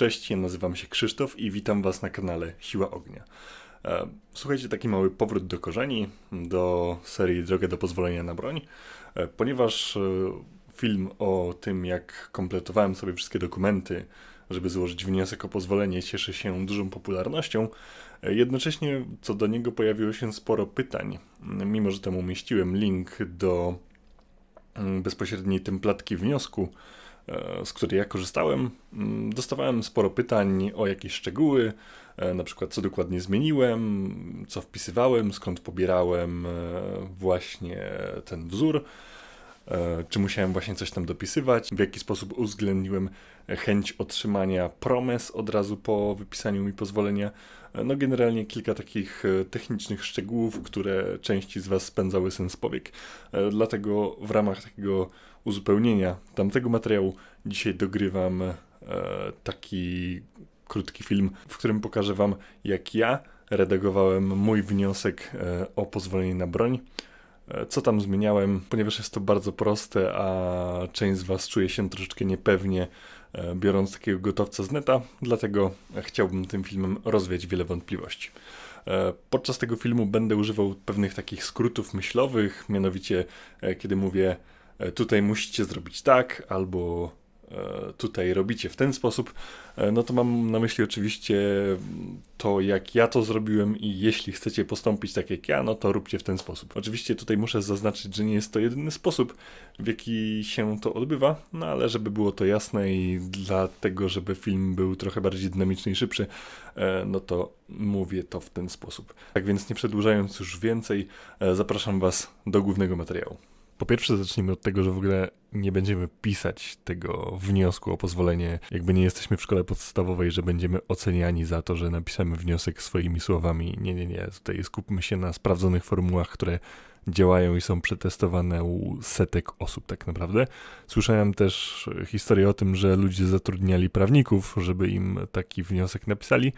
Cześć, ja nazywam się Krzysztof i witam Was na kanale Siła Ognia. E, Słuchajcie, taki mały powrót do korzeni, do serii Drogę do pozwolenia na broń, e, ponieważ e, film o tym, jak kompletowałem sobie wszystkie dokumenty, żeby złożyć wniosek o pozwolenie, cieszy się dużą popularnością. Jednocześnie co do niego pojawiło się sporo pytań, mimo że tam umieściłem link do mm, bezpośredniej templatki wniosku, z której ja korzystałem, mm, dostawałem sporo pytań o jakieś szczegóły, e, na przykład co dokładnie zmieniłem, co wpisywałem, skąd pobierałem e, właśnie ten wzór, e, czy musiałem właśnie coś tam dopisywać, w jaki sposób uwzględniłem chęć otrzymania promes od razu po wypisaniu mi pozwolenia. E, No generalnie kilka takich e, technicznych szczegółów, które części z Was spędzały sens powiek. E, Dlatego w ramach takiego uzupełnienia tamtego materiału dzisiaj dogrywam e, taki krótki film, w którym pokażę Wam, jak ja redagowałem mój wniosek e, o pozwolenie na broń. E, Co tam zmieniałem, ponieważ jest to bardzo proste, a część z Was czuje się troszeczkę niepewnie, e, biorąc takiego gotowca z neta, dlatego chciałbym tym filmem rozwiać wiele wątpliwości. E, Podczas tego filmu będę używał pewnych takich skrótów myślowych, mianowicie kiedy mówię tutaj musicie zrobić tak, albo tutaj robicie w ten sposób, e, no to mam na myśli oczywiście to, jak ja to zrobiłem i jeśli chcecie postąpić tak jak ja, no to róbcie w ten sposób. Oczywiście tutaj muszę zaznaczyć, że nie jest to jedyny sposób, w jaki się to odbywa, no ale żeby było to jasne i dlatego, żeby film był trochę bardziej dynamiczny i szybszy, e, no to mówię to w ten sposób. Tak więc nie przedłużając już więcej, e, zapraszam Was do głównego materiału. Po pierwsze, zacznijmy od tego, że w ogóle nie będziemy pisać tego wniosku o pozwolenie, jakby nie jesteśmy w szkole podstawowej, że będziemy oceniani za to, że napisamy wniosek swoimi słowami. Nie, nie, nie. Tutaj skupmy się na sprawdzonych formułach, które działają i są przetestowane u setek osób, tak naprawdę. Słyszałem też historię o tym, że ludzie zatrudniali prawników, żeby im taki wniosek napisali.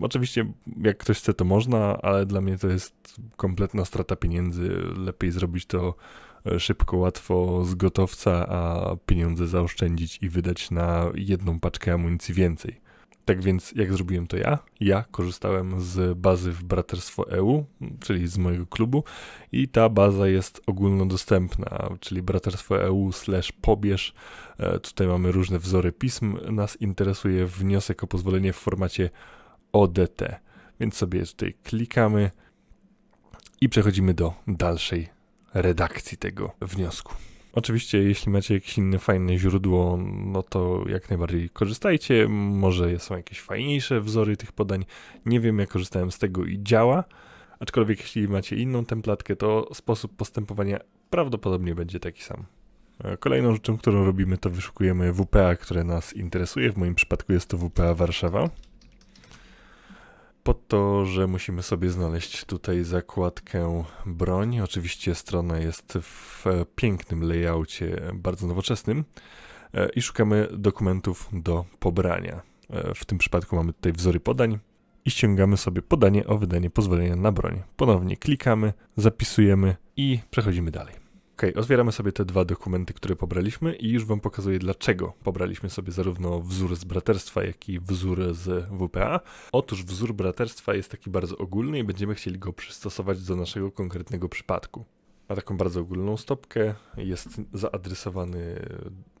Oczywiście, jak ktoś chce, to można, ale dla mnie to jest kompletna strata pieniędzy. Lepiej zrobić to e, szybko, łatwo z gotowca, a pieniądze zaoszczędzić i wydać na jedną paczkę amunicji więcej. Tak więc, jak zrobiłem to ja? Ja korzystałem z bazy w Braterstwo EU, czyli z mojego klubu, i ta baza jest ogólnodostępna, czyli Braterstwo EU slash pobierz. E, Tutaj mamy różne wzory pism. Nas interesuje wniosek o pozwolenie w formacie ODT. Więc sobie tutaj klikamy i przechodzimy do dalszej redakcji tego wniosku. Oczywiście, jeśli macie jakieś inne fajne źródło, no to jak najbardziej korzystajcie. Może są jakieś fajniejsze wzory tych podań. Nie wiem, jak korzystałem z tego i działa. Aczkolwiek, jeśli macie inną templatkę, to sposób postępowania prawdopodobnie będzie taki sam. E, Kolejną rzeczą, którą robimy, to wyszukujemy WPA, które nas interesuje. W moim przypadku jest to WPA Warszawa. Po to, że musimy sobie znaleźć tutaj zakładkę broń. Oczywiście strona jest w pięknym layoutie, bardzo nowoczesnym. E, I szukamy dokumentów do pobrania. E, W tym przypadku mamy tutaj wzory podań i ściągamy sobie podanie o wydanie pozwolenia na broń. Ponownie klikamy, zapisujemy i przechodzimy dalej. Ok, otwieramy sobie te dwa dokumenty, które pobraliśmy i już Wam pokazuję, dlaczego pobraliśmy sobie zarówno wzór z braterstwa, jak i wzór z WPA. Otóż wzór braterstwa jest taki bardzo ogólny i będziemy chcieli go przystosować do naszego konkretnego przypadku. Ma taką bardzo ogólną stopkę, jest zaadresowany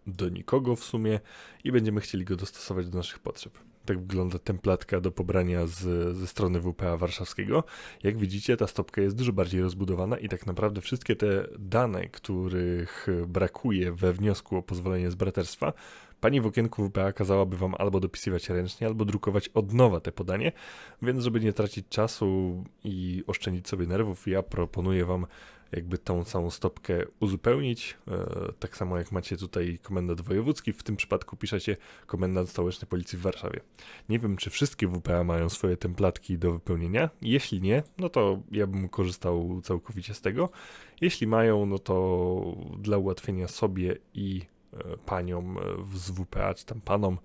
do nikogo w sumie i będziemy chcieli go dostosować do naszych potrzeb. Tak wygląda templatka do pobrania z, ze strony WPA warszawskiego. Jak widzicie, ta stopka jest dużo bardziej rozbudowana i tak naprawdę wszystkie te dane, których brakuje we wniosku o pozwolenie z braterstwa, pani w okienku WPA kazałaby wam albo dopisywać ręcznie, albo drukować od nowa te podanie, więc żeby nie tracić czasu i oszczędzić sobie nerwów, ja proponuję wam jakby tą całą stopkę uzupełnić. E, tak samo jak macie tutaj komendant wojewódzki, w tym przypadku piszecie komendant stołeczny policji w Warszawie. Nie wiem, czy wszystkie WPA mają swoje templatki do wypełnienia. Jeśli nie, no to ja bym korzystał całkowicie z tego. Jeśli mają, no to dla ułatwienia sobie i e, paniom z WPA, czy tam panom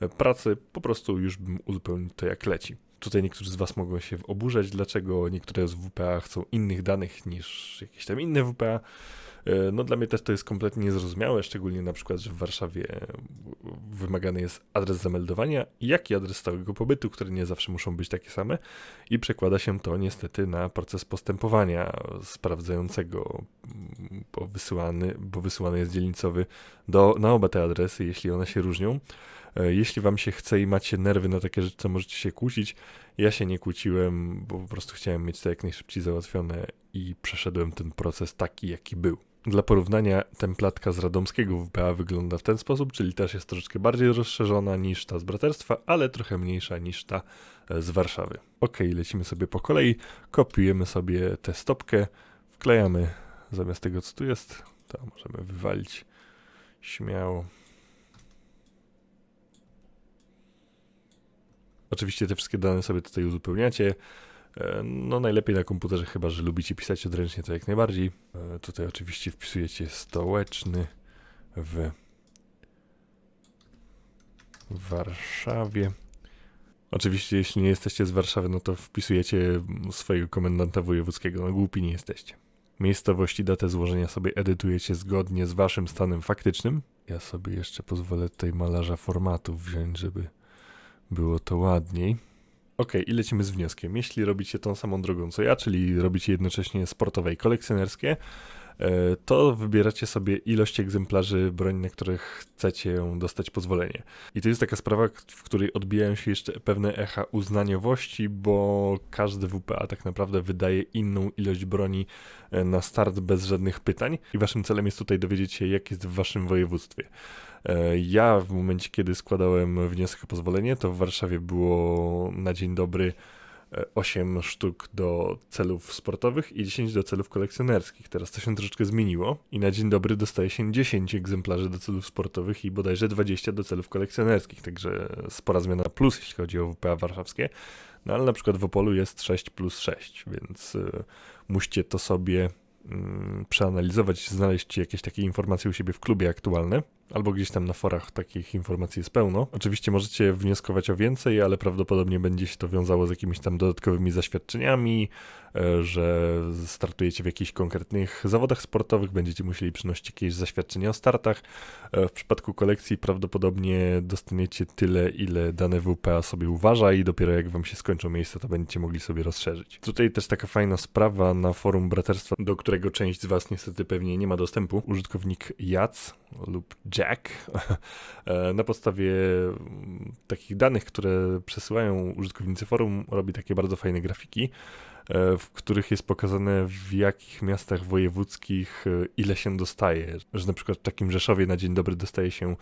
e, pracy, po prostu już bym uzupełnił to jak leci. Tutaj niektórzy z Was mogą się oburzać, dlaczego niektóre z WPA chcą innych danych niż jakieś tam inne WPA. E, no dla mnie też to jest kompletnie niezrozumiałe, szczególnie na przykład, że w Warszawie wymagany jest adres zameldowania, jak i adres stałego pobytu, które nie zawsze muszą być takie same i przekłada się to niestety na proces postępowania sprawdzającego, bo wysyłany, bo wysyłany jest dzielnicowy do, na oba te adresy, jeśli one się różnią. E, jeśli wam się chce i macie nerwy na takie rzeczy, to możecie się kłócić. Ja się nie kłóciłem, bo po prostu chciałem mieć to jak najszybciej załatwione i przeszedłem ten proces taki, jaki był. Dla porównania, templatka z radomskiego WPA wygląda w ten sposób, czyli też jest troszeczkę bardziej rozszerzona niż ta z braterstwa, ale trochę mniejsza niż ta e, z Warszawy. Ok, lecimy sobie po kolei, kopiujemy sobie tę stopkę, wklejamy zamiast tego, co tu jest, to możemy wywalić śmiało. Oczywiście te wszystkie dane sobie tutaj uzupełniacie. E, no najlepiej na komputerze, chyba że lubicie pisać odręcznie, to jak najbardziej. E, tutaj oczywiście wpisujecie stołeczny w Warszawie. Oczywiście, jeśli nie jesteście z Warszawy, no to wpisujecie swojego komendanta wojewódzkiego. No głupi nie jesteście. Miejscowość i datę złożenia sobie edytujecie zgodnie z waszym stanem faktycznym. Ja sobie jeszcze pozwolę tutaj malarza formatów wziąć, żeby było to ładniej. Ok, i lecimy z wnioskiem. Jeśli robicie tą samą drogą co ja, czyli robicie jednocześnie sportowe i kolekcjonerskie, to wybieracie sobie ilość egzemplarzy broni, na których chcecie dostać pozwolenie. I to jest taka sprawa, w której odbijają się jeszcze pewne echa uznaniowości, bo każdy WPA tak naprawdę wydaje inną ilość broni e, na start bez żadnych pytań. I waszym celem jest tutaj dowiedzieć się, jak jest w waszym województwie. E, ja w momencie, kiedy składałem wniosek o pozwolenie, to w Warszawie było na dzień dobry 8 e, sztuk do celów sportowych i 10 do celów kolekcjonerskich. Teraz to się troszeczkę zmieniło i na dzień dobry dostaje się 10 egzemplarzy do celów sportowych i bodajże 20 do celów kolekcjonerskich, także spora zmiana plus, jeśli chodzi o WPA warszawskie. No ale na przykład w Opolu jest 6 plus 6, więc y, musicie to sobie y, przeanalizować, znaleźć jakieś takie informacje u siebie w klubie aktualne albo gdzieś tam na forach takich informacji jest pełno. Oczywiście możecie wnioskować o więcej, ale prawdopodobnie będzie się to wiązało z jakimiś tam dodatkowymi zaświadczeniami, e, że startujecie w jakichś konkretnych zawodach sportowych, będziecie musieli przynosić jakieś zaświadczenia o startach. E, w przypadku kolekcji prawdopodobnie dostaniecie tyle, ile dane WPA sobie uważa i dopiero jak wam się skończą miejsca, to będziecie mogli sobie rozszerzyć. Tutaj też taka fajna sprawa na forum braterstwa, do którego część z was niestety pewnie nie ma dostępu. Użytkownik Jac lub Jack e, na podstawie mm, takich danych, które przesyłają użytkownicy forum, robi takie bardzo fajne grafiki, e, w których jest pokazane w jakich miastach wojewódzkich e, ile się dostaje. Że na przykład w takim Rzeszowie na dzień dobry dostaje się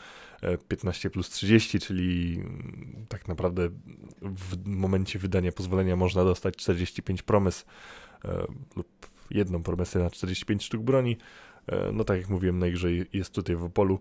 15 plus 30, czyli mm, tak naprawdę w momencie wydania pozwolenia można dostać 45 promes lub jedną promesę na 45 sztuk broni. No tak jak mówiłem, najgrzej jest tutaj w Opolu.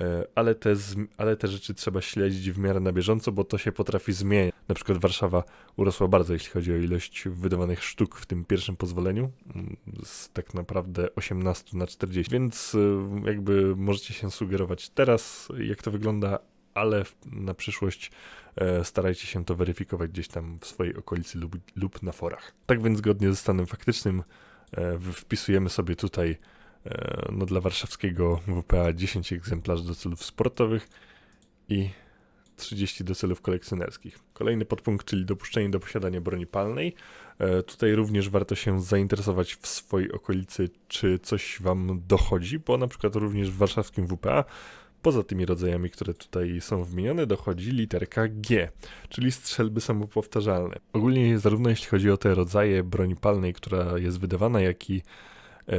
E, ale te, ale te rzeczy trzeba śledzić w miarę na bieżąco, bo to się potrafi zmieniać. Na przykład Warszawa urosła bardzo, jeśli chodzi o ilość wydawanych sztuk w tym pierwszym pozwoleniu, mm, z tak naprawdę 18 na 40, więc e, jakby możecie się sugerować teraz, jak to wygląda, ale na przyszłość e, starajcie się to weryfikować gdzieś tam w swojej okolicy lub, lub na forach. Tak więc zgodnie ze stanem faktycznym wpisujemy sobie tutaj no dla warszawskiego WPA 10 egzemplarzy do celów sportowych i 30 do celów kolekcjonerskich. Kolejny podpunkt, czyli dopuszczenie do posiadania broni palnej. E, tutaj również warto się zainteresować w swojej okolicy, czy coś wam dochodzi, bo na przykład również w warszawskim WPA Poza tymi rodzajami, które tutaj są wymienione, dochodzi literka G, czyli strzelby samopowtarzalne. Ogólnie zarówno jeśli chodzi o te rodzaje broni palnej, która jest wydawana, jak i e,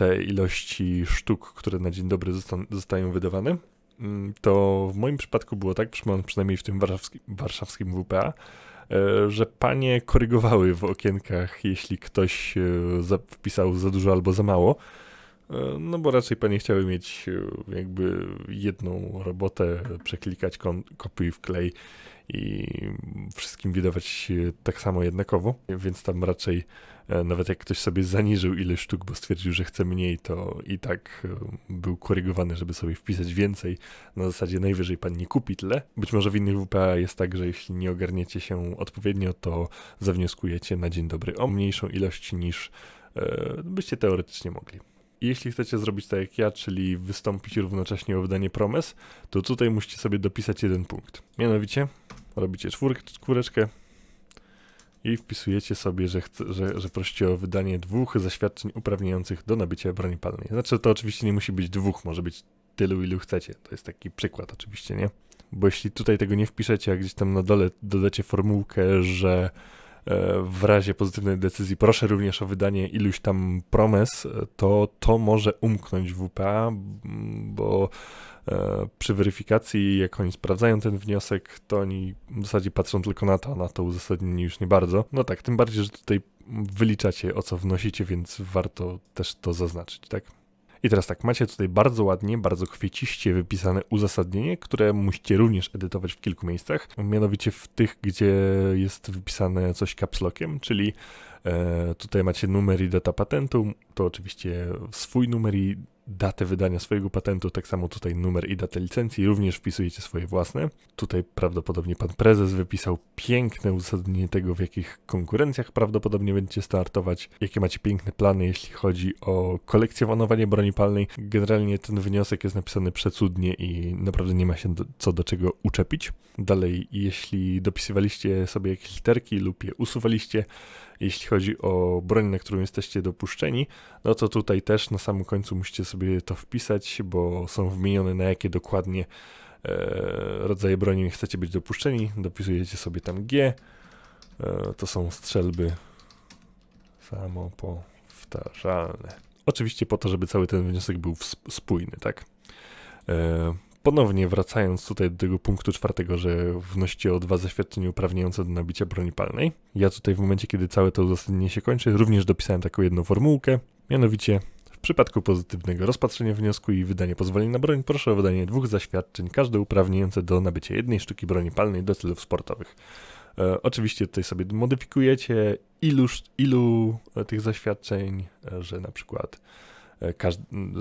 te ilości sztuk, które na dzień dobry zostają wydawane, mm, to w moim przypadku było tak, przynajmniej w tym warszawskim, warszawskim WPA, e, że panie korygowały w okienkach, jeśli ktoś e, wpisał za dużo albo za mało. E, no bo raczej panie chciały mieć jakby jedną robotę, przeklikać kopiuj w klej i wszystkim wydawać tak samo jednakowo, więc tam raczej nawet jak ktoś sobie zaniżył ileś sztuk, bo stwierdził, że chce mniej, to i tak e, był korygowany, żeby sobie wpisać więcej. Na zasadzie najwyżej pan nie kupi tyle. Być może w innych WPA jest tak, że jeśli nie ogarniecie się odpowiednio, to zawnioskujecie na dzień dobry o mniejszą ilość niż e, byście teoretycznie mogli. jeśli chcecie zrobić tak jak ja, czyli wystąpić równocześnie o wydanie promes, to tutaj musicie sobie dopisać jeden punkt. Mianowicie robicie czwórkę, czwóreczkę i wpisujecie sobie, że, chce, że, że prosicie o wydanie dwóch zaświadczeń uprawniających do nabycia broni palnej. Znaczy, to oczywiście nie musi być dwóch, może być tylu, ilu chcecie. To jest taki przykład oczywiście, nie? Bo jeśli tutaj tego nie wpiszecie, a gdzieś tam na dole dodacie formułkę, że w razie pozytywnej decyzji proszę również o wydanie iluś tam promes, to to może umknąć WPA, bo e, przy weryfikacji, jak oni sprawdzają ten wniosek, to oni w zasadzie patrzą tylko na to, a na to uzasadnienie już nie bardzo. No tak, tym bardziej, że tutaj wyliczacie o co wnosicie, więc warto też to zaznaczyć, tak? I teraz tak, macie tutaj bardzo ładnie, bardzo kwieciście wypisane uzasadnienie, które musicie również edytować w kilku miejscach, mianowicie w tych, gdzie jest wypisane coś capslockiem, czyli e, tutaj macie numer i data patentu, to oczywiście swój numer i datę wydania swojego patentu, tak samo tutaj numer i datę licencji, również wpisujecie swoje własne. Tutaj prawdopodobnie pan prezes wypisał piękne uzasadnienie tego, w jakich konkurencjach prawdopodobnie będziecie startować, jakie macie piękne plany, jeśli chodzi o kolekcjonowanie broni palnej. Generalnie ten wniosek jest napisany przecudnie i naprawdę nie ma się do, co do czego uczepić. Dalej, jeśli dopisywaliście sobie jakieś literki lub je usuwaliście, jeśli chodzi o broń, na którą jesteście dopuszczeni, no to tutaj też na samym końcu musicie sobie to wpisać, bo są wymienione na jakie dokładnie e, rodzaje broni chcecie być dopuszczeni. Dopisujecie sobie tam G. E, to są strzelby samopowtarzalne. Oczywiście po to, żeby cały ten wniosek był spójny, tak? E, ponownie wracając tutaj do tego punktu czwartego, że wnosicie o dwa zaświadczenia uprawniające do nabicia broni palnej. Ja tutaj w momencie, kiedy całe to uzasadnienie się kończy, również dopisałem taką jedną formułkę, mianowicie w przypadku pozytywnego rozpatrzenia wniosku i wydania pozwolenia na broń, proszę o wydanie dwóch zaświadczeń, każde uprawniające do nabycia jednej sztuki broni palnej do celów sportowych. E, oczywiście tutaj sobie modyfikujecie iluż, ilu tych zaświadczeń, e, że na przykład E,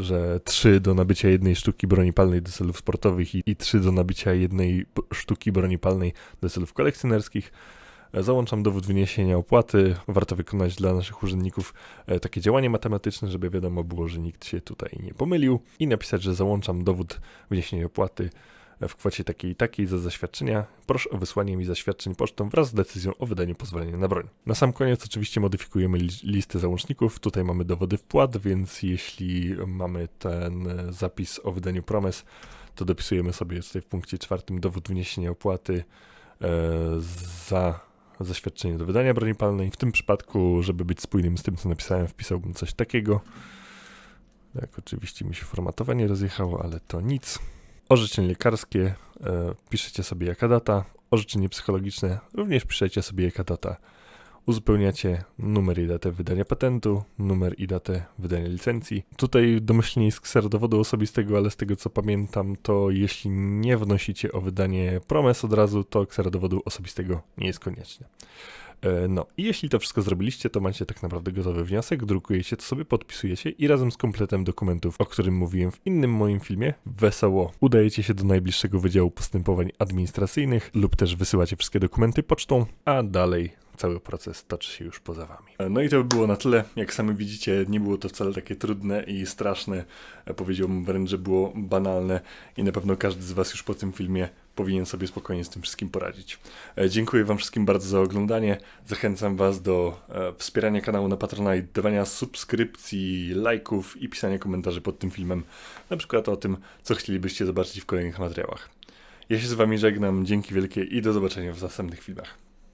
że trzy do nabycia jednej sztuki broni palnej do celów sportowych i trzy do nabycia jednej sztuki broni palnej do celów kolekcjonerskich. E, załączam dowód wyniesienia opłaty. Warto wykonać dla naszych urzędników e, takie działanie matematyczne, żeby wiadomo było, że nikt się tutaj nie pomylił. I napisać, że załączam dowód wyniesienia opłaty w kwocie takiej i takiej za zaświadczenia. Proszę o wysłanie mi zaświadczeń pocztą wraz z decyzją o wydaniu pozwolenia na broń. Na sam koniec oczywiście modyfikujemy li listę załączników. Tutaj mamy dowody wpłat, więc jeśli mamy ten zapis o wydaniu promes, to dopisujemy sobie tutaj w punkcie czwartym dowód wniesienia opłaty e, za zaświadczenie do wydania broni palnej. W tym przypadku, żeby być spójnym z tym, co napisałem, wpisałbym coś takiego. Tak, oczywiście mi się formatowanie rozjechało, ale to nic. Orzeczenie lekarskie e, piszecie sobie jaka data, orzeczenie psychologiczne również piszecie sobie jaka data. Uzupełniacie numer i datę wydania patentu, numer i datę wydania licencji. Tutaj domyślnie jest ksero dowodu osobistego, ale z tego co pamiętam, to jeśli nie wnosicie o wydanie promes od razu, to ksero dowodu osobistego nie jest konieczne. E, no i jeśli to wszystko zrobiliście, to macie tak naprawdę gotowy wniosek, drukujecie to sobie, podpisujecie i razem z kompletem dokumentów, o którym mówiłem w innym moim filmie, wesoło udajecie się do najbliższego Wydziału Postępowań Administracyjnych lub też wysyłacie wszystkie dokumenty pocztą, a dalej cały proces toczy się już poza wami. E, no i to by było na tyle. Jak sami widzicie, nie było to wcale takie trudne i straszne. E, powiedziałbym wręcz, że było banalne i na pewno każdy z was już po tym filmie powinien sobie spokojnie z tym wszystkim poradzić. E, dziękuję Wam wszystkim bardzo za oglądanie. Zachęcam Was do wspierania kanału na Patronite, dawania subskrypcji, lajków i pisania komentarzy pod tym filmem, na przykład o tym, co chcielibyście zobaczyć w kolejnych materiałach. Ja się z Wami żegnam, dzięki wielkie i do zobaczenia w następnych filmach.